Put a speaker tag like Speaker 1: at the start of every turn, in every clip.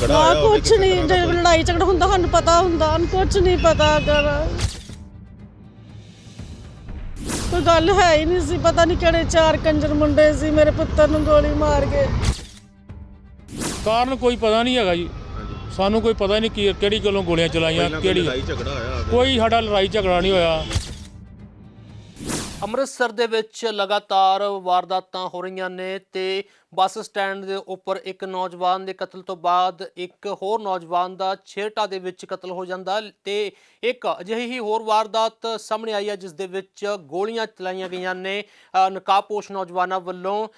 Speaker 1: ਝਗੜਾ ਹੋਇਆ ਹੋਵੇ ਕਿਸੇ
Speaker 2: ਨਹੀਂ
Speaker 1: ਤਰ੍ਹਾਂ ਦਾ
Speaker 2: ਜੇ ਲੜਾਈ ਝਗੜਾ ਹੁੰਦਾ ਸਾਨੂੰ ਪਤਾ ਹੁੰਦਾ ਸਾਨੂੰ ਕੁਛ ਨਹੀਂ ਪਤਾ ਕਰ ਕੋਈ ਗੱਲ ਹੈ ਹੀ ਨਹੀਂ ਸੀ ਪਤਾ ਨਹੀਂ ਕਿਹੜੇ ਚਾਰ ਕੰਜਰ ਮੁੰਡੇ ਸੀ ਮੇਰੇ ਪੁੱਤਰ ਨੂੰ ਗੋਲੀ ਮਾਰ ਕੇ।
Speaker 3: ਕਾਰਨ ਕੋਈ ਪਤਾ ਨਹੀਂ ਹੈਗਾ ਜੀ। ਸਾਨੂੰ ਕੋਈ ਪਤਾ ਹੀ ਨਹੀਂ ਕੀ ਕਿਹੜੀ ਗੱਲੋਂ ਗੋਲੀਆਂ ਚਲਾਈਆਂ
Speaker 1: ਪਹਿਲਾਂ ਕੋਈ
Speaker 3: ਕਿਹੜੀ
Speaker 1: ਲੜਾਈ ਝਗੜਾ ਹੋਇਆ ਹੋਵੇ।
Speaker 3: ਕੋਈ ਸਾਡਾ ਲੜਾਈ ਝਗੜਾ ਨਹੀਂ ਹੋਇਆ।
Speaker 4: ਅੰਮ੍ਰਿਤਸਰ ਦੇ ਵਿੱਚ ਲਗਾਤਾਰ ਵਾਰਦਾਤਾਂ ਹੋ ਰਹੀਆਂ ਨੇ ਤੇ ਬੱਸ ਸਟੈਂਡ ਦੇ ਉੱਪਰ ਇੱਕ ਨੌਜਵਾਨ ਦੇ ਕਤਲ ਤੋਂ ਬਾਅਦ ਇੱਕ ਹੋਰ ਨੌਜਵਾਨ ਦਾ ਛੇਟਾ ਦੇ ਵਿੱਚ ਕਤਲ ਹੋ ਜਾਂਦਾ ਤੇ ਇੱਕ ਅਜਿਹੀ ਹੀ ਹੋਰ ਵਾਰਦਾਤ ਸਾਹਮਣੇ ਆਈ ਹੈ ਜਿਸ ਦੇ ਵਿੱਚ ਗੋਲੀਆਂ ਚਲਾਈਆਂ ਗਈਆਂ ਨੇ। ਅ, ਨਕਾਬਪੋਸ਼ ਨੌਜਵਾਨਾਂ ਵੱਲੋਂ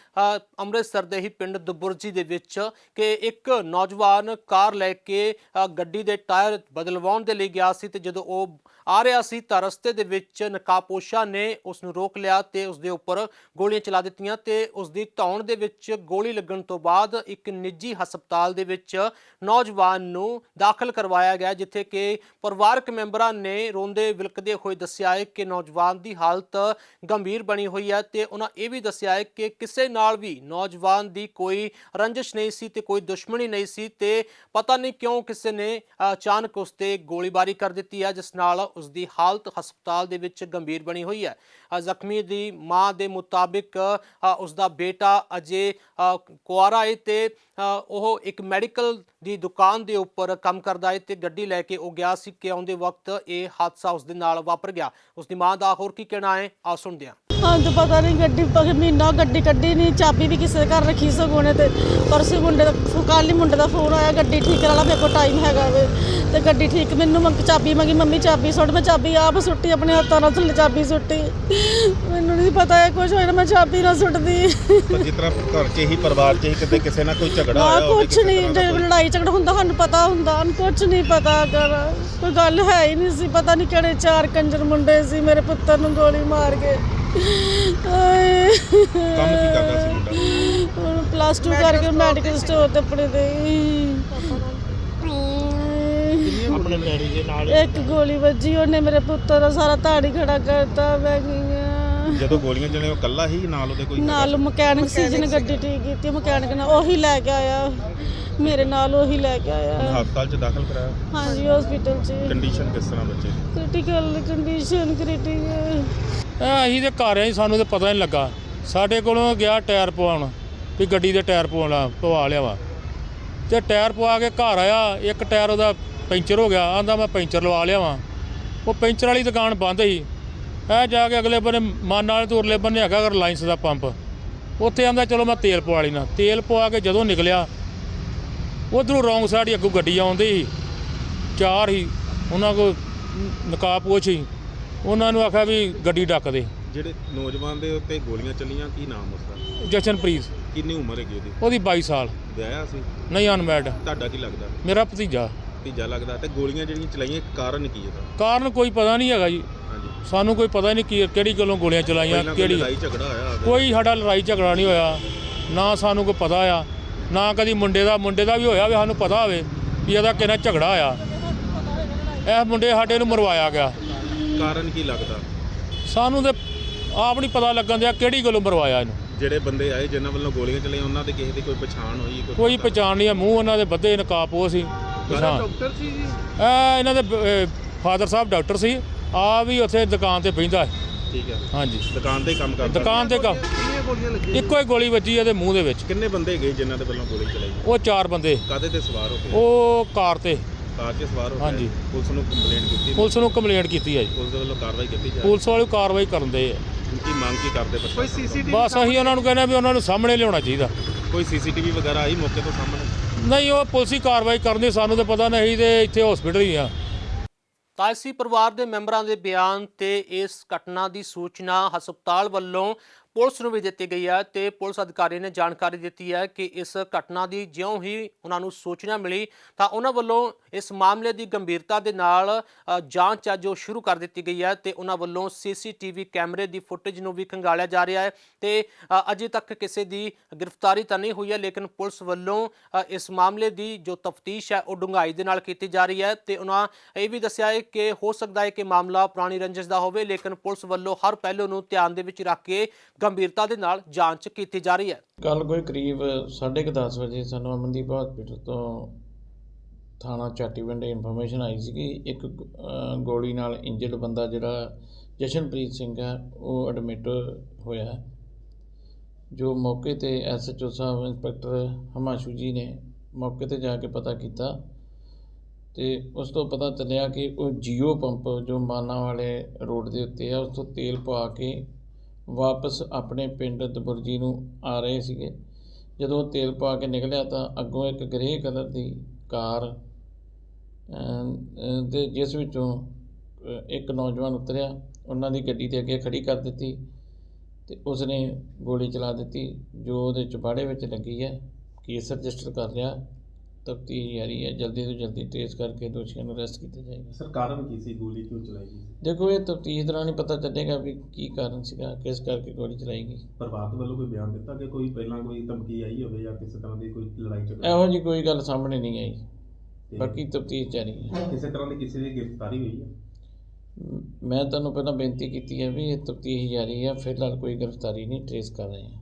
Speaker 4: ਅੰਮ੍ਰਿਤਸਰ ਦੇ ਹੀ ਪਿੰਡ ਦੁਬੁਰਜੀ ਦੇ ਵਿੱਚ ਕਿ ਇੱਕ ਨੌਜਵਾਨ ਕਾਰ ਲੈ ਕੇ ਗੱਡੀ ਦੇ ਟਾਇਰ ਬਦਲਵਾਉਣ ਦੇ ਲਈ ਗਿਆ ਸੀ ਤੇ ਜਦੋਂ ਉਹ ਆ ਰਿਹਾ ਸੀ ਤਾਂ ਰਸਤੇ ਦੇ ਵਿੱਚ ਨਕਾਬਪੋਸ਼ਾਂ ਨੇ ਉਸ ਨੂੰ ਰੋਕ ਲਿਆ ਤੇ ਉਸ ਦੇ ਉੱਪਰ ਗੋਲੀਆਂ ਚਲਾ ਦਿੱਤੀਆਂ ਤੇ ਉਸ ਦੀ ਧੌਣ ਦੇ ਵਿੱਚ ਗੋਲੀ ਲੱਗਣ ਤੋਂ ਬਾਅਦ ਇੱਕ ਨਿੱਜੀ ਹਸਪਤਾਲ ਦੇ ਵਿੱਚ ਨੌਜਵਾਨ ਨੂੰ ਦਾਖਲ ਕਰਵਾਇਆ ਗਿਆ ਜਿੱਥੇ ਕਿ ਪਰਿਵਾਰਕ ਮੈਂਬਰਾਂ ਨੇ ਰੋਂਦੇ ਵਿਲਕਦੇ ਹੋਏ ਦੱਸਿਆ ਹੈ ਕਿ ਨੌਜਵਾਨ ਦੀ ਹਾਲਤ ਗੰਭੀਰ ਬਣੀ ਹੋਈ ਹੈ ਤੇ ਉਹਨਾਂ ਇਹ ਵੀ ਦੱਸਿਆ ਹੈ ਕਿ ਕਿਸੇ ਨਾਲ ਵੀ ਨੌਜਵਾਨ ਦੀ ਕੋਈ ਰੰਜਿਸ਼ ਨਹੀਂ ਸੀ ਤੇ ਕੋਈ ਦੁਸ਼ਮਣੀ ਨਹੀਂ ਸੀ ਤੇ ਪਤਾ ਨਹੀਂ ਕਿਉਂ ਕਿਸੇ ਨੇ ਅਚਾਨਕ ਉਸ ਤੇ ਗੋਲੀਬਾਰੀ ਕਰ ਦਿੱਤੀ ਹੈ ਜਿਸ ਨਾਲ ਉਸ ਦੀ ਹਾਲਤ ਹਸਪਤਾਲ ਦੇ ਵਿੱਚ ਗੰਭੀਰ ਬਣੀ ਹੋਈ ਹੈ। ਜ਼ਖਮੀ ਦੀ ਮਾਂ ਦੇ ਮੁਤਾਬਿਕ ਅ, ਉਸ ਦਾ ਬੇਟਾ ਅਜੇ ਕੁਆਰਾ ਹੈ ਤੇ ਉਹ ਇੱਕ ਮੈਡੀਕਲ ਦੀ ਦੁਕਾਨ ਦੇ ਉੱਪਰ ਕੰਮ ਕਰਦਾ ਹੈ ਤੇ ਗੱਡੀ ਲੈ ਕੇ ਉਹ ਗਿਆ ਸੀ ਕਿ ਆਉਂਦੇ ਵਕਤ ਇਹ ਹਾਦਸਾ ਉਸ ਦੇ ਨਾਲ ਵਾਪਰ ਗਿਆ। ਉਸ ਦੀ ਮਾਂ ਦਾ ਹੋਰ ਕੀ ਕਹਿਣਾ ਹੈ? ਆ ਸੁਣਦੇ ਹਾਂ।
Speaker 2: ਹਾਂ ਤਾਂ ਪਤਾ ਨਹੀਂ ਗੱਡੀ ਪ- ਮਹੀਨਾ ਗੱਡੀ ਕੱਢੀ ਨਹੀਂ ਚਾਬੀ ਵੀ ਕਿਸੇ ਦੇ ਘਰ ਰੱਖੀ ਸਗੋਣੇ ਤੇ ਪਰਸੋਂ ਮੁੰਡੇ ਦਾ ਕੱਲ੍ਹ ਹੀ ਮੁੰਡੇ ਦਾ ਫੋਨ ਆਇਆ ਗੱਡੀ ਠੀਕ ਕਰਾ ਲਾ ਮੇਰੇ ਕੋਲ ਟਾਈਮ ਹੈਗਾ ਵੇ। ਤੇ ਗੱਡੀ ਠੀਕ ਮੈਨੂੰ ਮੰਗ ਚਾਬੀ ਮੰਗੀ ਮੰਮੀ ਚਾਬੀ ਸੁੱਟ ਮੈਂ ਚਾਬੀ ਆਪ ਸੁੱਟੀ ਆਪਣੇ ਹੱਥਾਂ ਨਾਲ ਥੱਲੇ ਚਾਬੀ ਸੁੱਟੀ। ਮੈਨੂੰ ਨਹੀਂ ਪਤਾ ਇਹ ਕੁਝ ਹੋਇਆ ਮੈਂ ਚਾਬੀ ਨਾ ਸੁੱਟਦੀ।
Speaker 1: ਪਰ ਜਿਸ ਤਰ੍ਹਾਂ ਘਰ 'ਚ ਹੀ ਪਰਿਵਾਰ 'ਚ ਹੀ ਕਿਤੇ ਕਿਸੇ ਨਾਲ ਕੋਈ ਝਗੜਾ
Speaker 2: ਨਾ
Speaker 1: ਹੋਇਆ ਹੋਵੇ ਕਿਸੇ
Speaker 2: ਨਹੀਂ
Speaker 1: ਤਰ੍ਹਾਂ ਦਾ
Speaker 2: ਜੇ
Speaker 1: ਕੋਈ-
Speaker 2: ਲੜਾਈ ਝਗੜਾ ਹੁੰਦਾ ਸਾਨੂੰ ਪਤਾ ਹੁੰਦਾ ਸਾਨੂੰ ਕੁਛ ਨਹੀਂ ਪਤਾ ਕਰ ਕੋਈ ਗੱਲ ਹੈ ਹੀ ਨਹੀਂ ਸੀ ਪਤਾ ਨਹੀਂ ਕਿਹੜੇ ਚਾਰ ਕੰਜਰ ਮੁੰਡੇ ਸੀ ਮੇਰੇ ਪੁੱਤਰ ਨੂੰ ਗੋਲੀ ਮਾਰ ਕੇ। ਆਏ।
Speaker 1: ਕੰਮ ਕੀ ਕਰਦਾ ਸੀ ਮੁੰਡਾ?
Speaker 2: ਹੁਣ ਪਲੱਸ 2 ਕਰਕੇ ਮੈਡੀਕਲ ਸਟੋਰ ਤੇ ਆਪਣੇ ਦੇ।
Speaker 5: ਆਪਣੇ ਡੈਡੀ ਦੇ ਨਾਲ?
Speaker 2: ਇੱਕ ਗੋਲੀ ਵੱਜੀ ਉਹਨੇ ਮੇਰੇ ਪੁੱਤਰ ਦਾ ਸਾਰਾ ਧਾੜੀ ਖੜਾ ਕਰਤਾ ਮੈਂ ਗਈਆਂ
Speaker 1: ਜਦੋਂ ਗੋਲੀਆਂ ਚਲੇ ਉਹ ਕੱਲਾ ਹੀ ਨਾਲ ਉਹਦੇ ਕੋਈ
Speaker 2: ਨਾਲ ਮਕੈਨਿਕ ਸੀ ਜਿਹਨੇ ਗੱਡੀ ਠੀਕ ਕੀਤੀ ਮਕੈਨਿਕ ਨਾਲ ਉਹੀ ਲੈ ਕੇ ਆਇਆ। ਮੇਰੇ ਨਾਲ ਉਹੀ ਲੈ ਕੇ ਆਇਆ।
Speaker 1: ਹਸਪਤਾਲ 'ਚ ਦਾਖਲ ਕਰਾਇਆ?
Speaker 2: ਹਾਂਜੀ ਹਸਪੀਟਲ 'ਚ।
Speaker 1: ਕੰਡੀਸ਼ਨ ਕਿਸ ਤਰ੍ਹਾਂ ਬੱਚੇ ਦੀ?
Speaker 2: ਕ੍ਰਿਟੀਕਲ ਕੰਡੀਸ਼ਨ ਕ੍ਰਿਟੀਕਲ
Speaker 3: ਇਹ ਅਸੀਂ ਤੇ ਘਰ ਆਏ, ਸਾਨੂੰ ਤੇ ਪਤਾ ਨਹੀਂ ਲੱਗਾ। ਸਾਡੇ ਕੋਲੋਂ ਗਿਆ ਟਾਇਰ ਪਵਾਉਣ, ਵੀ ਗੱਡੀ ਦੇ ਟਾਇਰ ਪਵਾਉਣਾ ਪਵਾ ਲਿਆ ਵਾ। ਤੇ ਟਾਇਰ ਪਵਾ ਕੇ ਘਰ ਆਇਆ, ਇੱਕ ਟਾਇਰ ਉਹਦਾ ਪੈਂਚਰ ਹੋ ਗਿਆ ਆਂਦਾ ਮੈਂ ਪੈਂਚਰ ਲਵਾ ਲਿਆ ਵਾਂ। ਉਹ ਪੈਂਚਰ ਵਾਲੀ ਦੁਕਾਨ ਬੰਦ ਸੀ। ਇਹ ਜਾ ਕੇ ਅਗਲੇ ਬੰਨੇ ਮਨ ਵਾਲੇ ਤੋਂ ਉਰਲੇ ਬੰਨੇ ਹੈਗਾ ਰਿਲਾਇੰਸ ਦਾ ਪੰਪ। ਉੱਥੇ ਆਂਦਾ ਚਲੋ ਮੈਂ ਤੇਲ ਪਵਾ ਲੈਣਾ ਤੇਲ ਪਵਾ ਕੇ ਜਦੋਂ ਨਿਕਲਿਆ, ਉਧਰੋਂ ਰੌਂਗ ਸਾਈਡ ਹੀ ਅੱਗੋਂ ਗੱਡੀ ਆਉਂਦੀ ਸੀ। ਚਾਰ ਹੀ ਉਹਨਾਂ ਕੋ ਨਕਾਬਪੋਸ਼ ਸੀ। ਉਹਨਾਂ ਨੂੰ ਆਖਿਆ ਵੀ ਗੱਡੀ ਡੱਕ ਦੇ।
Speaker 1: ਜਿਹੜੇ ਨੌਜਵਾਨ ਦੇ ਉੱਤੇ ਗੋਲੀਆਂ ਚੱਲੀਆਂ ਕੀ ਨਾਮ ਉਸਦਾ?
Speaker 3: ਜਸ਼ਨਪ੍ਰੀਤ।
Speaker 1: ਕਿੰਨੀ ਉਮਰ ਹੈਗੀ ਉਹਦੀ?
Speaker 3: ਉਹਦੀ 22 ਸਾਲ।
Speaker 1: ਵਿਆਹਿਆ ਸੀ?
Speaker 3: ਨਹੀਂ ਅਨਮੈਡ
Speaker 1: ਤੁਹਾਡਾ ਕੀ ਲੱਗਦਾ?
Speaker 3: ਮੇਰਾ ਭਤੀਜਾ।
Speaker 1: ਤੀਜਾ ਲੱਗਦਾ ਤੇ ਗੋਲੀਆਂ ਜਿਹੜੀਆਂ ਚਲਾਈਆਂ ਕਾਰਨ ਕੀ ਇਹਦਾ?
Speaker 3: ਕਾਰਨ ਕੋਈ ਪਤਾ ਨਹੀਂ ਹੈਗਾ ਜੀ।
Speaker 1: ਹਾਂਜੀ।
Speaker 3: ਸਾਨੂੰ ਕੋਈ ਪਤਾ ਨਹੀਂ ਕੀ ਕਿਹੜੀ ਗੱਲੋਂ ਗੋਲੀਆਂ ਚਲਾਈਆਂ
Speaker 1: ਪਹਿਲਾਂ ਕੋਈ
Speaker 3: ਕਿਹੜੀ
Speaker 1: ਲੜਾਈ ਝਗੜਾ ਹੋਇਆ ਹੋਵੇ।
Speaker 3: ਕੋਈ ਸਾਡਾ ਲੜਾਈ ਝਗੜਾ ਨਹੀਂ ਹੋਇਆ। ਨਾ ਸਾਨੂੰ ਕੋਈ ਪਤਾ ਆ। ਨਾ ਕਦੀ ਮੁੰਡੇ ਦਾ ਮੁੰਡੇ ਦਾ ਵੀ ਹੋਇਆ ਵੀ ਸਾਨੂੰ ਪਤਾ ਹੋਵੇ ਵੀ ਇਹਦਾ ਕਿਹਨਾਂ ਝਗੜਾ ਆ। ਇਹ ਮੁੰਡੇ ਸਾਡੇ ਨੂੰ ਮਰਵਾਇਆ ਗਿਆ।
Speaker 1: ਕਾਰਨ ਕੀ ਲੱਗਦਾ?
Speaker 3: ਸਾਨੂੰ ਤੇ ਆਪ ਨਹੀਂ ਪਤਾ ਲੱਗਣ ਦਿਆ ਕਿਹੜੀ ਗੱਲੋਂ ਮਰਵਾਇਆ ਇਹਨੂੰ।
Speaker 1: ਜਿਹੜੇ ਬੰਦੇ ਆਏ ਜਿਨ੍ਹਾਂ ਵੱਲੋਂ ਗੋਲੀਆਂ ਚਲਾਈਆਂ ਉਹਨਾਂ ਦੇ ਕਿਸੇ ਦੀ ਕੋਈ ਪਛਾਣ ਹੋਈ
Speaker 3: ਕੋਈ? ਪਛਾਣ ਨਹੀਂ ਆ ਮੂੰਹ ਉਹਨਾਂ ਦੇ ਬੱਧੇ ਨਕਾਬ ਉਹ ਸੀ ਪਛਾਣ।
Speaker 1: ਡਾਕਟਰ ਸੀ ਜੀ?
Speaker 3: ਇਹ ਇਹਨਾਂ ਦੇ ਫਾਦਰ ਸਾਹਿਬ ਡਾਕਟਰ ਸੀ। ਆ ਵੀ ਉੱਥੇ ਦੁਕਾਨ ਤੇ ਬਹਿੰਦਾ ਹੈ।
Speaker 1: ਠੀਕ ਹੈ।
Speaker 3: ਹਾਂਜੀ।
Speaker 1: ਦੁਕਾਨ ਤੇ ਕੰਮ ਕਰਦਾ
Speaker 3: ਦੁਕਾਨ ਤੇ ਕੰਮ
Speaker 1: ਕਿੰਨੀਆਂ ਗੋਲੀਆਂ ਲੱਗੀਆਂ?
Speaker 3: ਇੱਕੋ ਹੀ ਗੋਲੀ ਵੱਜੀ ਇਹਦੇ ਮੂੰਹ ਦੇ ਵਿੱਚ।
Speaker 1: ਕਿੰਨੇ ਬੰਦੇ ਗਏ ਜਿਨ੍ਹਾਂ ਦੇ ਵੱਲੋਂ ਗੋਲੀ ਚਲਾਈ?
Speaker 3: ਉਹ ਚਾਰ ਬੰਦੇ।
Speaker 1: ਕਾਦੇ ਤੇ ਸਵਾਰ ਹੋ ਕੇ?
Speaker 3: ਉਹ ਕਾਰ ਤੇ।
Speaker 1: ਕਾਰ 'ਚ ਸਵਾਰ ਹੋ ਕੇ
Speaker 3: ਹਾਂਜੀ।
Speaker 1: ਪੁਲਿਸ ਨੂੰ ਕੰਪਲੇਂਟ ਕੀਤੀ।
Speaker 3: ਪੁਲਿਸ ਨੂੰ ਕੰਪਲੇਂਟ ਕੀਤੀ ਹੈ ਜੀ।
Speaker 1: ਪੁਲਿਸ ਦੇ ਵੱਲੋਂ ਕਾਰਵਾਈ ਕੀਤੀ ਜਾ
Speaker 3: ਪੁਲਿਸ ਵਾਲੇ ਕਾਰਵਾਈ ਕਰਨ ਦੇ ਆ।
Speaker 1: ਕੀ ਮੰਗ ਕੀ ਕਰਦੇ ਕੋਈ ਸੀਸੀਟੀਵੀ
Speaker 3: ਬਸ ਅਸੀਂ ਉਹਨਾਂ ਨੂੰ ਕਹਿੰਦੇ ਆ ਵੀ ਉਹਨਾਂ ਨੂੰ ਸਾਹਮਣੇ ਲਿਆਉਣਾ ਚਾਹੀਦਾ।
Speaker 1: ਕੋਈ ਸੀਸੀਟੀਵੀ ਵਗੈਰਾ ਆਈ ਮੌਕੇ ਤੋਂ ਸਾਹਮਣੇ?
Speaker 3: ਨਹੀਂ ਉਹ ਪੁਲਿਸ ਹੀ ਕਾਰਵਾਈ ਕਰਨੀ ਸਾਨੂੰ ਤਾਂ ਪਤਾ ਨਹੀਂ ਤੇ ਇੱਥੇ ਹਸਪੀਟਲ ਹੀ ਆ।
Speaker 4: ਤਾਇਸੀ ਪਰਿਵਾਰ ਦੇ ਮੈਂਬਰਾਂ ਦੇ ਬਿਆਨ ਤੇ ਇਸ ਘਟਨਾ ਦੀ ਸੂਚਨਾ ਹਸਪਤਾਲ ਵੱਲੋਂ ਪੁਲਿਸ ਨੂੰ ਵੀ ਦਿੱਤੀ ਗਈ ਹੈ ਤੇ ਪੁਲਿਸ ਅਧਿਕਾਰੀ ਨੇ ਜਾਣਕਾਰੀ ਦਿੱਤੀ ਹੈ ਕਿ ਇਸ ਘਟਨਾ ਦੀ ਜਿਉਂ ਹੀ ਉਹਨਾਂ ਨੂੰ ਸੂਚਨਾ ਮਿਲੀ ਤਾਂ ਉਹਨਾਂ ਵੱਲੋਂ ਇਸ ਮਾਮਲੇ ਦੀ ਗੰਭੀਰਤਾ ਦੇ ਨਾਲ ਜਾਂਚ ਹੈ ਜੋ ਸ਼ੁਰੂ ਕਰ ਦਿੱਤੀ ਗਈ ਹੈ ਤੇ ਉਹਨਾਂ ਵੱਲੋਂ ਸੀਸੀਟੀਵੀ ਕੈਮਰੇ ਦੀ ਫੁਟੇਜ ਨੂੰ ਵੀ ਖੰਗਾਲਿਆ ਜਾ ਰਿਹਾ ਹੈ ਤੇ ਅਜੇ ਤੱਕ ਕਿਸੇ ਦੀ ਗ੍ਰਿਫਤਾਰੀ ਤਾਂ ਨਹੀਂ ਹੋਈ ਹੈ ਲੇਕਿਨ ਪੁਲਿਸ ਵੱਲੋਂ ਇਸ ਮਾਮਲੇ ਦੀ ਜੋ ਤਫਤੀਸ਼ ਹੈ ਉਹ ਡੂੰਘਾਈ ਦੇ ਨਾਲ ਕੀਤੀ ਜਾ ਰਹੀ ਹੈ ਤੇ ਉਹਨਾਂ ਇਹ ਵੀ ਦੱਸਿਆ ਹੈ ਕਿ ਹੋ ਸਕਦਾ ਹੈ ਕਿ ਮਾਮਲਾ ਪੁਰਾਣੀ ਰੰਜਿਸ਼ ਦਾ ਹੋਵੇ ਲੇਕਿਨ ਪੁਲਿਸ ਵੱਲੋਂ ਹਰ ਪਹਿਲੂ ਨੂੰ ਧਿਆਨ ਦੇ ਵਿੱਚ ਰੱਖ ਕੇ ਗੰਭੀਰਤਾ ਦੇ ਨਾਲ ਜਾਂਚ ਕੀਤੀ ਜਾ ਰਹੀ ਹੈ
Speaker 5: ਕੱਲ ਕੋਈ ਕਰੀਬ 10:30 ਵਜੇ ਸਾਨੂੰ ਅਮਨਦੀਪ ਹਸਪੀਟਲ ਤੋਂ ਥਾਣਾ ਚਾਟੀਵਿੰਡ ਇਨਫੋਰਮੇਸ਼ਨ ਆਈ ਸੀ ਕਿ ਇੱਕ ਅ, ਗੋਲੀ ਨਾਲ ਇੰਜਰਡ ਬੰਦਾ ਜਿਹੜਾ ਜਸ਼ਨਪ੍ਰੀਤ ਸਿੰਘ ਹੈ ਉਹ ਐਡਮਿਟ ਹੋਇਆ ਹੈ। ਜੋ ਮੌਕੇ ਤੇ ਐਸਐਚਓ ਸਾਹਿਬ ਇੰਸਪੈਕਟਰ ਹਮਾਸ਼ੂ ਜੀ ਨੇ ਮੌਕੇ ਤੇ ਜਾ ਕੇ ਪਤਾ ਕੀਤਾ ਤੇ ਉਸ ਤੋਂ ਪਤਾ ਚੱਲਿਆ ਕਿ ਉਹ ਜੀਓ ਪੰਪ ਜੋ ਮਾਨਾ ਵਾਲੇ ਰੋਡ ਦੇ ਉੱਤੇ ਆ ਉਸ ਤੋਂ ਤੇਲ ਪਵਾ ਕੇ ਵਾਪਸ ਆਪਣੇ ਪਿੰਡ ਦਬੁਰਜੀ ਨੂੰ ਆ ਰਹੇ ਸੀਗੇ। ਜਦੋਂ ਉਹ ਤੇਲ ਪਾ ਕੇ ਨਿਕਲਿਆ ਤਾਂ ਅੱਗੋਂ ਇੱਕ ਗ੍ਰੇ ਕਲਰ ਦੀ ਕਾਰ ਤੇ ਜਿਸ ਵਿੱਚੋਂ ਇੱਕ ਨੌਜਵਾਨ ਉਤਰਿਆ। ਉਹਨਾਂ ਦੀ ਗੱਡੀ ਦੇ ਅੱਗੇ ਖੜੀ ਕਰ ਦਿੱਤੀ ਤੇ ਉਸਨੇ ਗੋਲੀ ਚਲਾ ਦਿੱਤੀ, ਜੋ ਉਹਦੇ ਚੁਬਾੜੇ ਵਿੱਚ ਲੱਗੀ ਹੈ। ਕੇਸ ਰਜਿਸਟਰ ਕਰ ਲਿਆ। ਤਫਤੀਸ਼ ਜਾਰੀ ਹੈ ਜਲਦੀ ਤੋਂ ਜਲਦੀ ਟ੍ਰੇਸ ਕਰਕੇ ਦੋਸ਼ੀਆਂ ਨੂੰ ਅਰੈਸਟ ਕੀਤਾ ਜਾਏਗਾ।
Speaker 1: ਸਰ ਕਾਰਨ ਕੀ ਸੀ ਗੋਲੀ ਕਿਉਂ ਚਲਾਈ ਗਈ
Speaker 5: ਦੇਖੋ ਇਹ ਤਫਤੀਸ਼ ਦੌਰਾਨ ਹੀ ਪਤਾ ਚੱਲੇਗਾ ਵੀ ਕੀ ਕਾਰਨ ਸੀਗਾ ਕਿਸ ਕਰਕੇ ਗੋਲੀ ਚਲਾਈ ਗਈ।
Speaker 1: ਪਰਿਵਾਰ ਵੱਲੋਂ ਕੋਈ ਬਿਆਨ ਦਿੱਤਾ ਕਿ ਕੋਈ ਪਹਿਲਾਂ ਕੋਈ ਧਮਕੀ ਆਈ ਹੋਵੇ ਜਾਂ ਕਿਸੇ ਤਰ੍ਹਾਂ ਦੀ ਕੋਈ ਲੜਾਈ ਝਗੜਾ?
Speaker 5: ਇਹੋ ਜੀ ਕੋਈ ਗੱਲ ਸਾਹਮਣੇ ਨਹੀਂ ਆਈ। ਬਾਕੀ ਤਫਤੀਸ਼ ਜਾਰੀ ਹੈ।
Speaker 1: ਕਿਸੇ ਤਰ੍ਹਾਂ ਦੀ ਕਿਸੇ ਦੀ ਗ੍ਰਿਫਤਾਰੀ ਹੋਈ ਹੈ?
Speaker 5: ਮ- ਮੈਂ ਤੁਹਾਨੂੰ ਪਹਿਲਾਂ ਬੇਨਤੀ ਕੀਤੀ ਹੈ ਵੀ ਇਹ ਤਫਤੀਸ਼ ਜਾਰੀ ਹੈ ਫਿਲਹਾਲ ਕੋਈ ਗ੍ਰਿਫਤਾਰੀ ਨਹੀਂ ਟ੍ਰੇਸ ਕਰ ਰਹੇ ਹਾਂ।